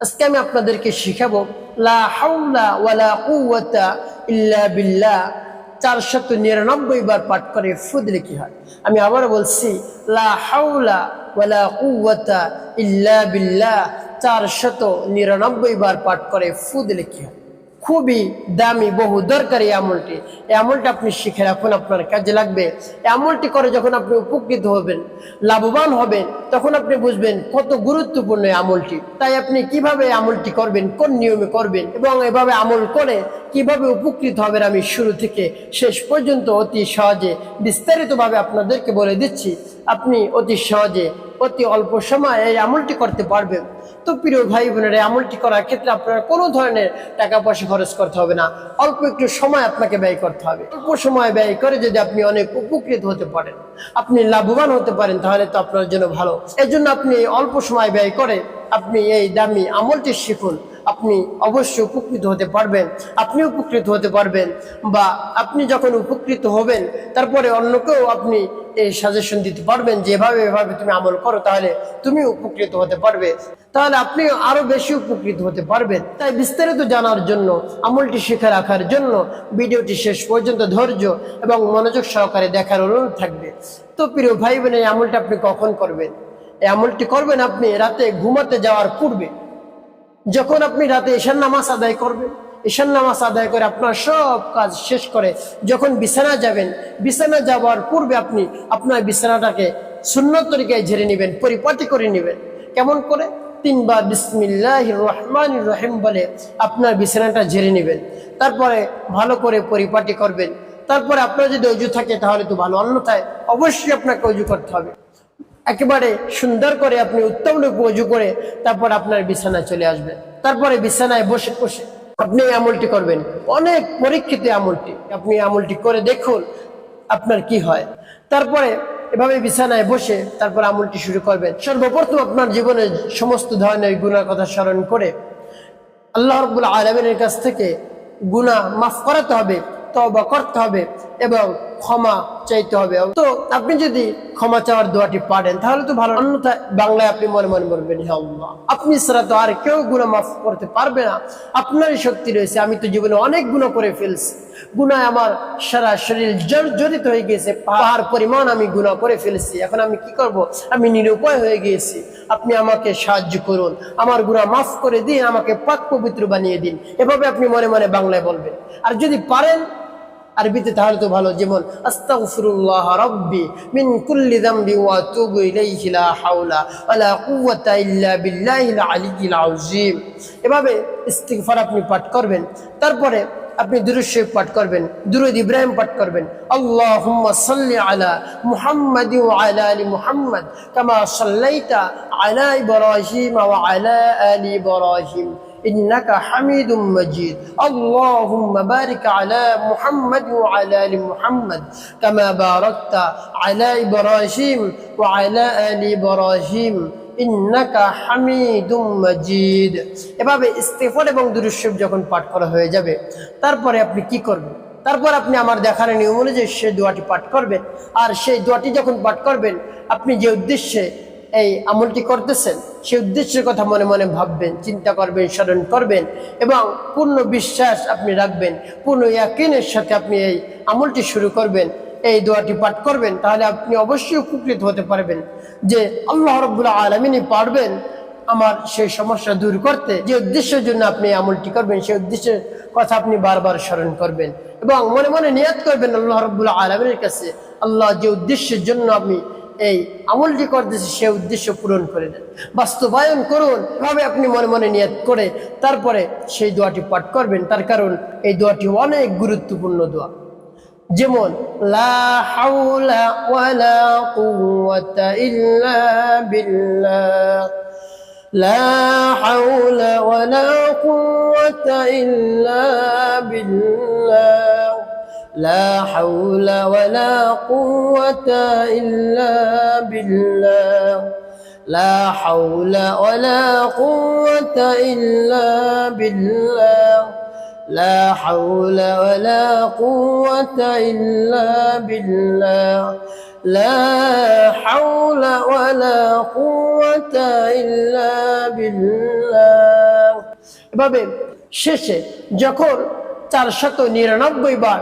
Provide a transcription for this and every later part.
আজকে আমি আপনাদেরকে শিখাবো, লা হাউলা ওয়ালা ইল্লা চারশত নিরানব্বই বার পাঠ করে ফু দিলে কি হয়? আমি আবার বলছি, লা হাউলা ওয়ালা ইল্লা বিল্লাহ। চারশত নিরানব্বই বার পাঠ করে ফু দিলে কি হয়? খুবই দামি, বহু দরকারি আমলটি। এই আমলটা আপনি শিখে রাখুন, আপনার কাজে লাগবে। এই আমলটি করে যখন আপনি উপকৃত হবেন, লাভবান হবেন, তখন আপনি বুঝবেন কত গুরুত্বপূর্ণ এই আমলটি। তাই আপনি কীভাবে আমলটি করবেন, কোন নিয়মে করবেন, এবং এভাবে আমল করে কীভাবে উপকৃত হবেন, আমি শুরু থেকে শেষ পর্যন্ত অতি সহজে বিস্তারিতভাবে আপনাদেরকে বলে দিচ্ছি। আপনি অতি সহজে অতি অল্প সময়ে এই আমলটি করতে পারবেন তো প্রিয় ভাই বোনেরা, এই আমলটি করার ক্ষেত্রে আপনার কোনো ধরনের টাকা পয়সা খরচ করতে হবে না। অল্প একটু সময় আপনাকে ব্যয় করতে হবে। অল্প সময় ব্যয় করে যদি আপনি অনেক উপকৃত হতে পারেন, আপনি লাভবান হতে পারেন, তাহলে তো আপনার জন্য ভালো। এজন্য জন্য আপনি অল্প সময় ব্যয় করে আপনি এই দামি আমলটি শিখুন। আপনি অবশ্যই উপকৃত হতে পারবেন। আপনি উপকৃত হতে পারবেন বা আপনি যখন উপকৃত হবেন, তারপরে অন্যকেও আপনি এই সাজেশন দিতে পারবেন যেভাবে এভাবে তুমি আমল করো, তাহলে তুমি উপকৃত হতে পারবে। তাহলে আপনি আরও বেশি উপকৃত হতে পারবেন। তাই বিস্তারিত জানার জন্য, আমলটি শিখে রাখার জন্য ভিডিওটি শেষ পর্যন্ত ধৈর্য এবং মনোযোগ সহকারে দেখার অনুরোধ থাকবে। তো প্রিয় ভাই বোন এই আমলটা আপনি কখন করবেন? এই আমলটি করবেন আপনি রাতে ঘুমাতে যাওয়ার পূর্বে। যখন আপনি রাতে ঈশান নামাজ আদায় করবেন ঈশান নামাজ আদায় করে আপনার সব কাজ শেষ করে যখন বিছানা যাবেন বিছানা যাওয়ার পূর্বে আপনি আপনার বিছানাটাকে সুন্নত তরিকায় ঝেড়ে নেবেন, পরিপাটি করে নেবেন। কেমন করে? তিনবার বিসমিল্লাহ রহমান রহিম বলে আপনার বিছানাটা ঝেড়ে নেবেন। তারপরে ভালো করে পরিপাটি করবেন। তারপরে আপনার যদি অজু থাকে তাহলে তো ভালো, অন্যথায় অবশ্যই আপনাকে অজু করতে হবে। একেবারে সুন্দর করে আপনি উত্তম রূপে অজু করে তারপর আপনার বিছানায় চলে আসবেন তারপরে বিছানায় বসে বসে আপনি এই আমলটি করবেন। অনেক পরীক্ষিত আমলটি। আপনি আমলটি করে দেখুন আপনার কি হয়। তারপরে এভাবে বিছানায় বসে তারপর আমলটি শুরু করবেন। সর্বপ্রথম আপনার জীবনে সমস্ত ধরনের গুণার কথা স্মরণ করে আল্লাহ রব্বুল আলমিনের কাছ থেকে গুণা মাফ করাতে হবে তবা করতে হবে। এবং ক্ষমা চাইতে হবে। তো আপনি যদি ক্ষমা চাওয়ার দোয়াটি পারেন, তাহলে তো ভালো। অন্যথায় বাংলায় আপনি মনে মনে বলবেন, হে আল্লাহ, আপনি ছাড়া তো আর কেউ গুণা মাফ করতে পারবে না। আপনারই শক্তি রয়েছে, আমি তো জীবনে অনেক গুণা করে ফেলছি। গুনায় আমার সারা শরীর জর্জরিত হয়ে গিয়েছে, পাহাড় পরিমাণ আমি গুণা করে ফেলেছি। এখন আমি কি করব? আমি নিরুপায় হয়ে গিয়েছি। আপনি আমাকে সাহায্য করুন, আমার গুণা মাফ করে দিন, আমাকে পাক পবিত্র বানিয়ে দিন। এভাবে আপনি মনে মনে বাংলায় বলবেন। আর যদি পারেন আরবিতে তাহলে তো ভালো, যেমন মিন ওয়া এভাবে ইস্তিগফার আপনি পাঠ করবেন, তারপরে আপনি দুরুদ শরীফ পাঠ করবেন, দুরুদ ইব্রাহিম পাঠ করবেন, আল্লাহুম্মা সাল্লি আলা মুহাম্মাদি ওয়া আলা আলি মুহাম্মাদ কামা সাল্লাইতা আলা ইব্রাহিম ওয়া আলা আলি ইব্রাহিম। إنك حميد مجيد اللهم بارك على محمد وعلى آل محمد كما باركت على إبراهيم وعلى آل إبراهيم إنك حميد مجيد এভাবে ইস্তেফার এবং দুরুশ্বব যখন পাঠ করা হয়ে যাবে তারপরে আপনি কি করবেন তারপর আপনি আমার দেখার নিয়ম অনুযায়ী সেই দোয়াটি পাঠ করবেন আর সেই দোয়াটি যখন পাঠ করবেন আপনি যে উদ্দেশ্যে এই আমলটি করতেছেন সেই উদ্দেশ্যের কথা মনে মনে ভাববেন, চিন্তা করবেন, স্মরণ করবেন এবং পূর্ণ বিশ্বাস আপনি রাখবেন, পূর্ণ ইয়াকিনের সাথে আপনি এই আমলটি শুরু করবেন, এই দোয়াটি পাঠ করবেন, তাহলে আপনি অবশ্যই উপকৃত হতে পারবেন যে আল্লাহ রব্বুল্লাহ আলমিনই পারবেন আমার সেই সমস্যা দূর করতে, যে উদ্দেশ্যের জন্য আপনি আমলটি করবেন, সেই উদ্দেশ্যের কথা আপনি বারবার স্মরণ করবেন এবং মনে মনে নিয়াত করবেন আল্লাহ রব্বুল্লাহ আলমিনের কাছে, আল্লাহ যে উদ্দেশ্যের জন্য আপনি এই আমলটি করতেছে, সে উদ্দেশ্য পূরণ করে দেন। বাস্তবায়ন করুন, এভাবে আপনি মনে মনে নিয়ত করে তারপরে সেই দোয়াটি পাঠ করবেন। তার কারণ এই দোয়াটি অনেক গুরুত্বপূর্ণ দোয়া। যেমন লা হাওলা ওয়ালা কুওয়াতা ইল্লা বিল্লাহ। لا حول ولا قوة إلا بالله لا حول ولا قوة إلا بالله لا حول ولا قوة إلا بالله لا حول ولا قوة إلا بالله এভাবে শেষে যখন চারশত নিরানব্বই বার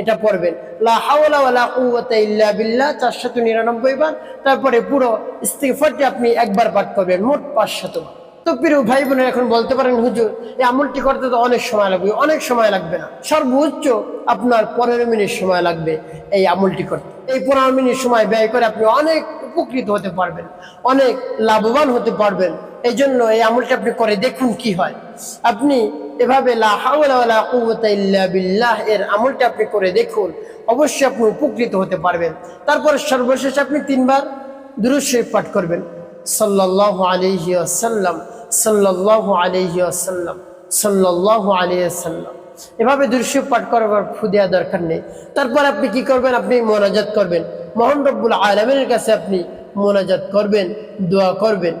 এটা পড়বেন। বিল্লাহ 499 বার। তারপরে পুরো ইস্তিগফারটি আপনি একবার পাঠ করবেন, মোট 500 বার। তো প্রিয় ভাই বোনের এখন বলতে পারেন, হুজুর, এই আমলটি করতে তো অনেক সময় লাগবে, অনেক সময় লাগবে না। সর্বোচ্চ আপনার পনেরো মিনিট সময় লাগবে এই আমলটি করতে। এই পনেরো মিনিট সময় ব্যয় করে আপনি অনেক উপকৃত হতে পারবেন, অনেক লাভবান হতে পারবেন। এই জন্য এই আমলটা আপনি করে দেখুন কি হয়। আপনি এভাবে বিল্লাহ এর আমলটা আপনি করে দেখুন, অবশ্যই আপনি উপকৃত হতে পারবেন। তারপর সর্বশেষ আপনি তিনবার দুরুদ শরীফ পাঠ করবেন। সাল্লাল্লাহু আলাইহি ওয়াসাল্লাম, সাল্লাল্লাহু আলাইহি ওয়াসাল্লাম, সাল্লাল্লাহু আলাইহি ওয়াসাল্লাম। এভাবে দুরুদ পাঠ করার ফু দেওয়া দরকার নেই। তারপর আপনি কি করবেন? আপনি মোনাজাত করবেন। মহান রব্বুল আলমের কাছে আপনি মোনাজাত করবেন, দোয়া করবেন।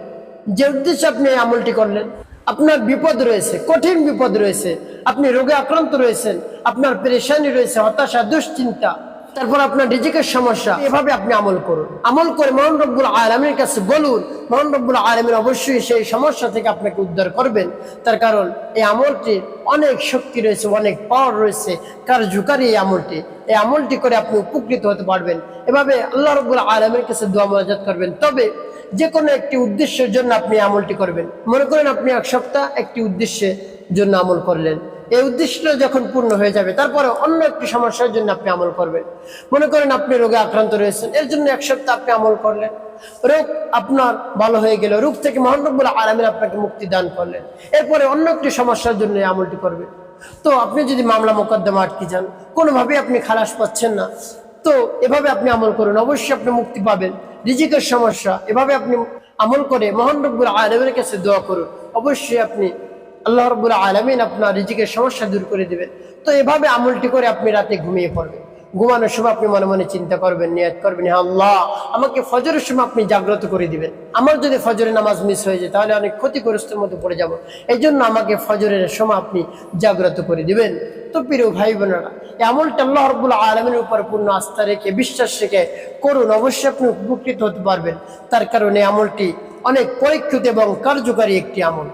যে উদ্দেশ্যে আপনি এই আমলটি করলেন। আপনার বিপদ রয়েছে, কঠিন বিপদ রয়েছে, আপনি রোগে আক্রান্ত রয়েছেন, আপনার পেরেশানি রয়েছে, হতাশা, দুশ্চিন্তা, তারপর আপনার রিজিকের সমস্যা, এভাবে আপনি আমল করুন। আমল করে মোহন রব্বুল আলমের কাছে বলুন, মোহন রব্বুল আলমের অবশ্যই সেই সমস্যা থেকে আপনাকে উদ্ধার করবেন। তার কারণ, এই আমলটির অনেক শক্তি রয়েছে, অনেক পাওয়ার রয়েছে, কার্যকারী এই আমলটি। এই আমলটি করে আপনি উপকৃত হতে পারবেন। এভাবে আল্লাহ রব্বুল আলমের কাছে দোয়া মজাত করবেন। তবে যে কোনো একটি উদ্দেশ্যের জন্য আপনি আমলটি করবেন। মনে করেন আপনি এক সপ্তাহ একটি উদ্দেশ্যের জন্য আমল করলেন। এই উদ্দেশ্যটা যখন পূর্ণ হয়ে যাবে তারপরে অন্য একটি সমস্যার জন্য আপনি আমল করবেন। মনে করেন আপনি রোগে আক্রান্ত রয়েছেন, এর জন্য এক সপ্তাহ আপনি আমল করলেন। রোগ আপনার ভালো হয়ে গেল, রোগ থেকে মহানব্বুল আলমিন আপনাকে মুক্তি দান করলেন। এরপরে অন্য একটি সমস্যার জন্য আমলটি করবেন। তো আপনি যদি মামলা মোকদ্দমা আটকে যান, কোনোভাবেই আপনি খালাস পাচ্ছেন না। তো এভাবে আপনি আমল করুন, অবশ্যই আপনি মুক্তি পাবেন। রিজিকের সমস্যা, এভাবে আপনি আমল করে মহান রব্বুল আলমের কাছে দোয়া করুন। অবশ্যই আপনি আল্লাহ রব্বুল আলমিন আপনার রিজিকের সমস্যা দূর করে দেবেন। তো এভাবে আমলটি করে আপনি রাতে ঘুমিয়ে পড়বেন। ঘুমানোর সময় আপনি মনে মনে চিন্তা করবেন, নিয়াত করবেন আল্লাহ, আমাকে ফজরের সময় আপনি জাগ্রত করে দিবেন। আমার যদি ফজরের নামাজ মিস হয়ে যায়, তাহলে অনেক ক্ষতিগ্রস্তের মধ্যে পড়ে যাব। এই জন্য আমাকে ফজরের সময় আপনি জাগ্রত করে দিবেন। তো প্রিয় ভাই বোনেরা এই আমলটা আল্লাহ রব্বুল আলমের উপর পূর্ণ আস্থা রেখে, বিশ্বাস রেখে করুন, অবশ্যই আপনি উপকৃত হতে পারবেন। তার কারণে আমলটি অনেক পরীক্ষিত এবং কার্যকারী একটি আমল।